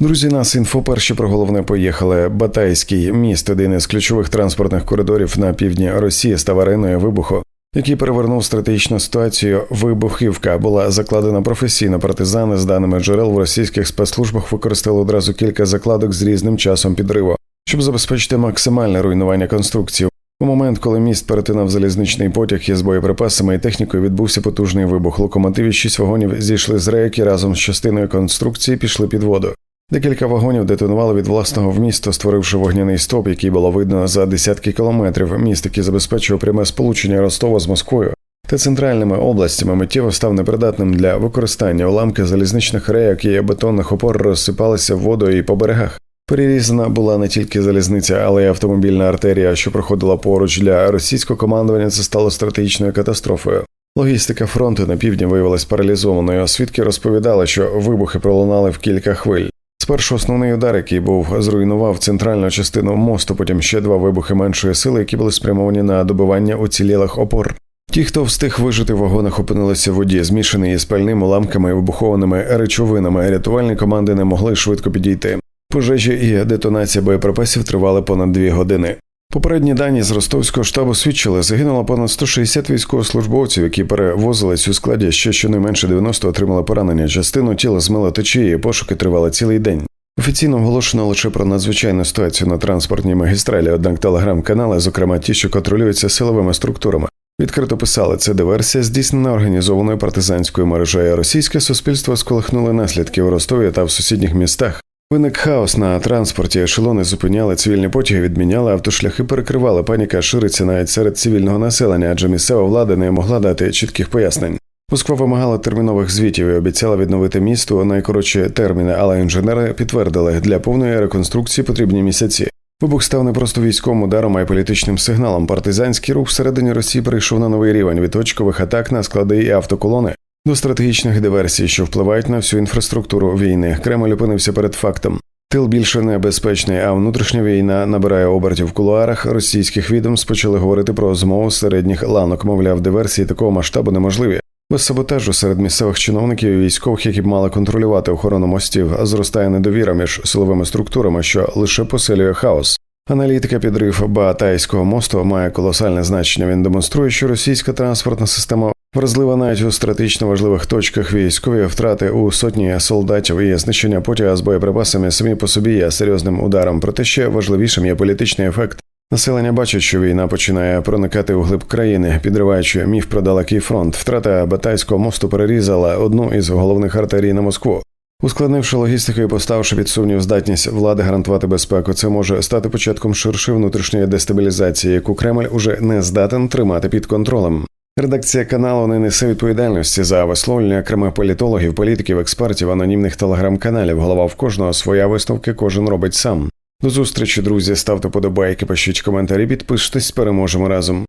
Друзі, нас інфо перші про головне поїхали. Батайський міст, один із ключових транспортних коридорів на півдні Росії, став ареною вибуху, який перевернув стратегічну ситуацію. Вибухівка була закладена професійно. Партизани з даними джерел в російських спецслужбах використали одразу кілька закладок з різним часом підриву, щоб забезпечити максимальне руйнування конструкції. У момент, коли міст перетинав залізничний потяг із боєприпасами і технікою, відбувся потужний вибух. Локомотиві шість вагонів зійшли з рейки разом з частиною конструкції пішли під воду. Декілька вагонів детонували від власного вмісту, створивши вогняний стоп, який було видно за десятки кілометрів. Міст, який забезпечував пряме сполучення Ростова з Москвою та центральними областями, миттєво став непридатним для використання. Уламки залізничних рейок і бетонних опор розсипалися в воду і по берегах. Перерізана була не тільки залізниця, але й автомобільна артерія, що проходила поруч для російського командування. Це стало стратегічною катастрофою. Логістика фронту на півдні виявилась паралізованою. Свідки розповідали, що вибухи пролунали в кілька хвиль. Спершу основний удар, який був зруйнував центральну частину мосту, потім ще два вибухи меншої сили, які були спрямовані на добивання уцілілих опор. Ті, хто встиг вижити в вагонах, опинилися в воді, змішані із пальним уламками і вибухованими речовинами. Рятувальні команди не могли швидко підійти. Пожежі і детонація боєприпасів тривали понад дві години. Попередні дані з ростовського штабу свідчили, загинуло понад 160 військовослужбовців, які перевозились у складі. Ще щонайменше 90 отримали поранення. Частину тіла змило течії, пошуки тривали цілий день. Офіційно оголошено лише про надзвичайну ситуацію на транспортній магістралі. Однак телеграм-канали, зокрема ті, що контролюються силовими структурами, відкрито писали, це диверсія, здійснена організованою партизанською мережею. Російське суспільство сколихнули наслідки у Ростові та в сусідніх містах. Виник хаос на транспорті, ешелони зупиняли цивільні потяги, відміняли автошляхи, перекривали. Паніка шириться навіть серед цивільного населення, адже місцева влада не могла дати чітких пояснень. Москва вимагала термінових звітів і обіцяла відновити місто найкоротші терміни, але інженери підтвердили, для повної реконструкції потрібні місяці. Вибух став не просто військовим ударом, а й політичним сигналом. Партизанський рух всередині Росії перейшов на новий рівень від точкових атак на склади і автоколони до стратегічних диверсій, що впливають на всю інфраструктуру війни. Кремль опинився перед фактом. Тил більше небезпечний, а внутрішня війна набирає обертів в кулуарах. Російських відомств почали говорити про змову середніх ланок. Мовляв, диверсії такого масштабу неможливі. Без саботажу серед місцевих чиновників і військових, які б мали контролювати охорону мостів, зростає недовіра між силовими структурами, що лише посилює хаос. Аналітика підрив Баатайського мосту має колосальне значення. Він демонструє, що російська транспортна система вразлива навіть у стратегічно важливих точках військові втрати у сотні солдатів і знищення потяга з боєприпасами самі по собі є серйозним ударом. Проте ще важливішим є політичний ефект. Населення бачить, що війна починає проникати у глиб країни, підриваючи міф про далекий фронт. Втрата Батайського мосту перерізала одну із головних артерій на Москву. Ускладнивши логістику і поставивши під сумнів здатність влади гарантувати безпеку, це може стати початком ширшої внутрішньої дестабілізації, яку Кремль уже не здатен тримати під контролем. Редакція каналу не несе відповідальності за висловлення окремо політологів, політиків, експертів, анонімних телеграм-каналів. Голова в кожного своя висновки кожен робить сам. До зустрічі, друзі. Ставте подобайки, пишіть коментарі, підпишитесь, переможемо разом.